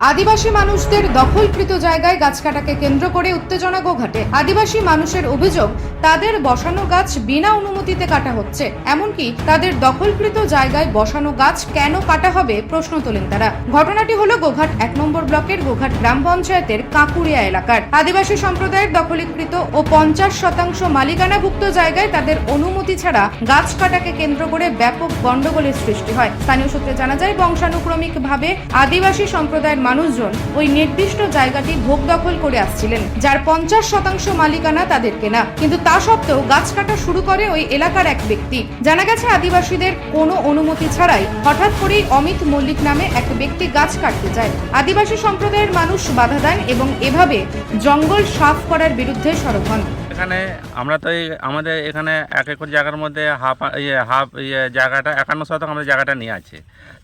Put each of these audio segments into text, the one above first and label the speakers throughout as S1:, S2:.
S1: আদিবাসী মানুষদের দখলকৃত জায়গায় গাছ কাটাকে কেন্দ্র করে উত্তেজনা গোঘাটে। আদিবাসী মানুষের অভিযোগ, তাদের বসানো গাছ বিনা অনুমতিতে কাটা হচ্ছে। এমনকি তাদের দখলকৃত জায়গায় বসানো গাছ কেন কাটা হবে প্রশ্ন তোলেন তারা। ঘটনাটি হলো গোঘাট এক নম্বর ব্লকের গোঘাট গ্রাম পঞ্চায়েতের কাকুরিয়া এলাকার। আদিবাসী সম্প্রদায়ের দখলীকৃত ও পঞ্চাশ শতাংশ মালিকানাভুক্ত জায়গায় তাদের অনুমতি ছাড়া গাছ কাটাকে কেন্দ্র করে ব্যাপক গণ্ডগোলের সৃষ্টি হয়। স্থানীয় সূত্রে জানা যায়, বংশানুক্রমিকভাবে আদিবাসী সম্প্রদায়ের মানুষজন ওই নির্দিষ্ট জায়গাটি ভোগ দখল করে আসছিলেন, যার পঞ্চাশ শতাংশ মালিকানা তাদের কেনা। কিন্তু তা সত্ত্বেও গাছ কাটা শুরু করে ওই এলাকার এক ব্যক্তি। জানা গেছে, আদিবাসীদের কোনো অনুমতি ছাড়াই হঠাৎ করেই অমিত মল্লিক নামে এক ব্যক্তি গাছ কাটতে যায়। আদিবাসী সম্প্রদায়ের মানুষ বাধা দেন এবং এভাবে জঙ্গল সাফ করার বিরুদ্ধে সরব হন।
S2: এখানে আমরা তো এই আমাদের এখানে এক একর জায়গার মধ্যে হাফ ইয়ে হাফ ইয়ে জায়গাটা একান্ন শতক আমাদের জায়গাটা নিয়ে আছে।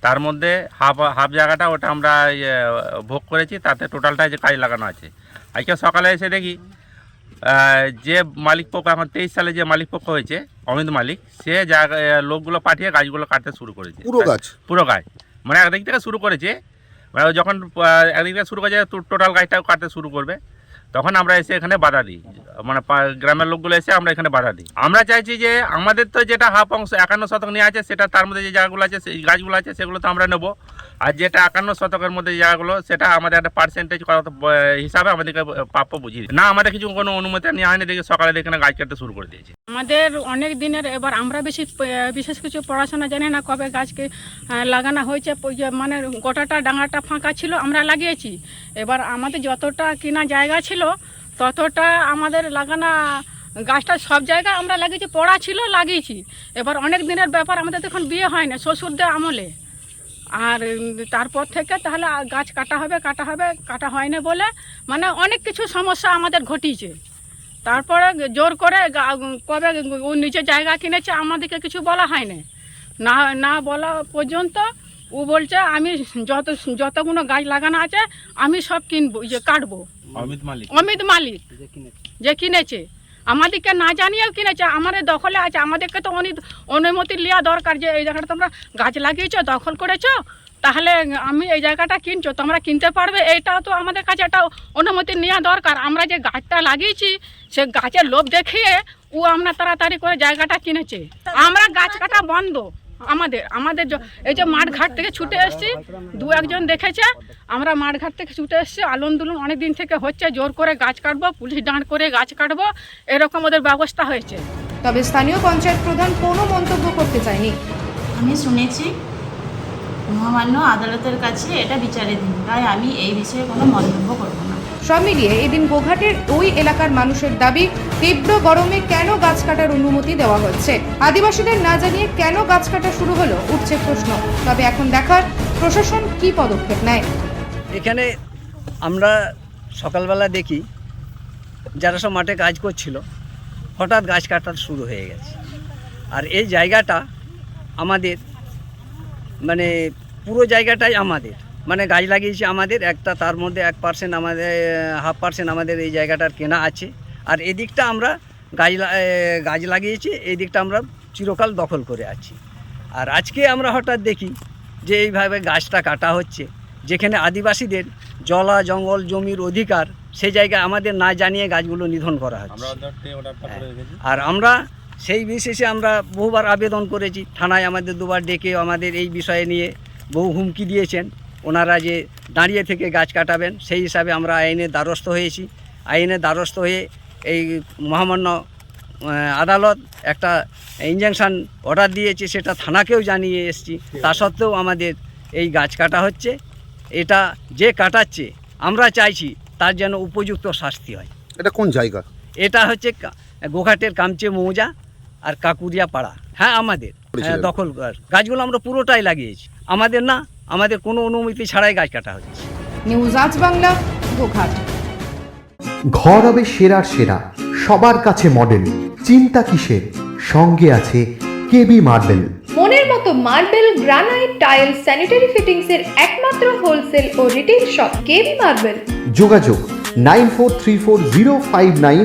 S2: তার মধ্যে হাফ হাফ জায়গাটা ওটা আমরা ইয়ে ভোগ করেছি তাতে টোটালটা যে কাজ লাগানো আছে। আজকে সকালে এসে দেখি যে মালিক পক্ষ এখন তেইশ সালে যে মালিক পক্ষ হয়েছে অমিত মালিক সে জায়গা লোকগুলো পাঠিয়ে গাছগুলো কাটতে শুরু করেছে।
S3: পুরো গাছ?
S2: পুরো গাছ। মানে একদিক থেকে শুরু করেছে মানে যখন একদিক থেকে শুরু করেছে টোটাল গাছটাও কাটতে শুরু করবে। তখন আমরা এসে এখানে বাধা দিই। মানে গ্রামের লোকগুলো এসে আমরা এখানে বাধা দিই। আমরা চাইছি যে আমাদের তো যেটা হাফ অংশ, একান্ন শতক নিয়ে আছে, সেটা তার মধ্যে যে জায়গাগুলো আছে, সেই গাছগুলো আছে, সেগুলো তো আমরা নেব। আর যেটা একান্ন শতকের মধ্যে জায়গাগুলো সেটা আমাদের একটা পার্সেন্টেজ হিসাবে আমাদেরকে প্রাপ্য বুঝিয়ে না, আমাদের কিছু কোনো অনুমতি নেওয়া হয়নি দেখি সকালে দেখে না গাছ কাটতে শুরু করে দিয়েছে।
S4: আমাদের অনেক দিনের, এবার আমরা বেশি বিশেষ কিছু পড়াশোনা জানি না কবে গাছকে লাগানো হয়েছে মানে গোটাটা ডাঙাটা ফাঁকা ছিল, আমরা লাগিয়েছি। এবার আমাদের যতটা কিনা জায়গা ছিল, ততটা আমাদের লাগানো গাছটা সব জায়গায় আমরা লাগিয়েছি, পড়া ছিল, লাগিয়েছি। এবার অনেক দিনের ব্যাপার, আমাদের তো এখন বিয়ে হয় না, শ্বশুরদের আমলে। আর তারপর থেকে তাহলে গাছ কাটা হবে কাটা হবে কাটা হয় না বলে মানে অনেক কিছু সমস্যা আমাদের ঘটিয়েছে। তারপরে জোর করে গা- কবে ও নিজের জায়গা কিনেছে আমাদেরকে কিছু বলা হয় না না না বলা পর্যন্ত ও বলছে আমি যত যতগুলো গাছ লাগানো আছে আমি সব কিনবো যে কাটবো।
S2: অমিত মালিক।
S4: অমিত মালিক যে কিনেছে। আমাদেরকে না জানিয়েও কিনেছে আমাদের দখলে আছে আমাদেরকে তো অনেক অনুমতি নেওয়া দরকার যে এই জায়গাটা তোমরা গাছ লাগিয়েছ দখল করেছ তাহলে আমি এই জায়গাটা কিনছো তোমরা কিনতে পারবে এটা তো আমাদের কাছে একটা অনুমতি নেওয়া দরকার। আমরা যে গাছটা লাগিয়েছি সে গাছের লোভ দেখিয়ে ও আমরা তাড়াতাড়ি করে জায়গাটা কিনেছে। আমরা গাছ কাটা বন্ধ। আমাদের আমাদের এই যে মাঠ ঘাট থেকে ছুটে এসেছি দু একজন দেখেছে আমরা মাঠ ঘাট থেকে ছুটে এসেছি আলন দুলন অনেক দিন থেকে হচ্ছে জোর করে গাছ কাটবো পুলিশ দাঁড় করে গাছ কাটবো এরকম ওদের ব্যবস্থা হয়েছে।
S1: তবে স্থানীয় পঞ্চায়েত প্রধান কোনো মন্তব্য করতে চায়নি।
S5: আমি শুনেছি মহামান্য আদালতের কাছে এটা বিচারে দিন তাই আমি এই বিষয়ে কোনো মন্তব্য করব না।
S1: সব মিলিয়ে এদিন গোঘাটের ওই এলাকার মানুষের দাবি, তীব্র গরমে কেন গাছ কাটার অনুমতি দেওয়া হচ্ছে? আদিবাসীদের না জানিয়ে কেন গাছ কাটা শুরু হলো? উঠছে প্রশ্ন। তবে এখন দেখার প্রশাসন কি পদক্ষেপ নেয়?
S6: এখানে আমরা সকালবেলা দেখি, যারা সব মাঠে কাজ করছিল, হঠাৎ গাছ কাটা শুরু হয়ে গেছে। আর এই জায়গাটা আমাদের মানে পুরো জায়গাটাই আমাদের। মানে গাছ লাগিয়েছি আমাদের একটা তার মধ্যে এক পার্সেন্ট আমাদের হাফ পার্সেন্ট আমাদের এই জায়গাটার কেনা আছে। আর এদিকটা আমরা গাছ গাছ লাগিয়েছি এই দিকটা আমরা চিরকাল দখল করে আছি। আর আজকে আমরা হঠাৎ দেখি যে এইভাবে গাছটা কাটা হচ্ছে যেখানে আদিবাসীদের জলা জঙ্গল জমির অধিকার সেই জায়গায় আমাদের না জানিয়ে গাছগুলো নিধন করা হচ্ছে। আর আমরা সেই বিশেষে আমরা বহুবার আবেদন করেছি থানায় আমাদের দুবার ডেকে আমাদের এই বিষয়ে নিয়ে বহু হুমকি দিয়েছেন। ওনারা যে দাঁড়িয়ে থেকে গাছ কাটাবেন সেই হিসাবে আমরা আইনের দ্বারস্থ হয়েছি। আইনের দ্বারস্থ হয়ে এই মহামান্য আদালত একটা ইঞ্জেকশন অর্ডার দিয়েছে সেটা থানাকেও জানিয়ে এসেছি। তা সত্ত্বেও আমাদের এই গাছ কাটা হচ্ছে। এটা যে কাটাচ্ছে আমরা চাইছি তার যেন উপযুক্ত শাস্তি হয়।
S3: এটা কোন জায়গা?
S6: এটা হচ্ছে গোঘাটের কামচে মৌজা আর কাকুরিয়া পাড়া হ্যাঁ আমাদের হ্যাঁ, দখল গাছগুলো আমরা পুরোটাই লাগিয়েছি। আমাদের না আমাদের কোনো অনুমতি ছাড়াই গাছ কাটা হচ্ছে।
S1: নিউজ আজ বাংলা গোঘাট।
S7: ঘর হবে সেরার সেরা সবার কাছে মডেল চিন্তা কিসের? সঙ্গে আছে কেবি মার্বেল
S8: মনের মতো marble granite tile sanitary fittings এর একমাত্র হোলসেল ও রিটেল শপ কেবি মার্বেল
S7: যোগাযোগ nine four three four zero five nine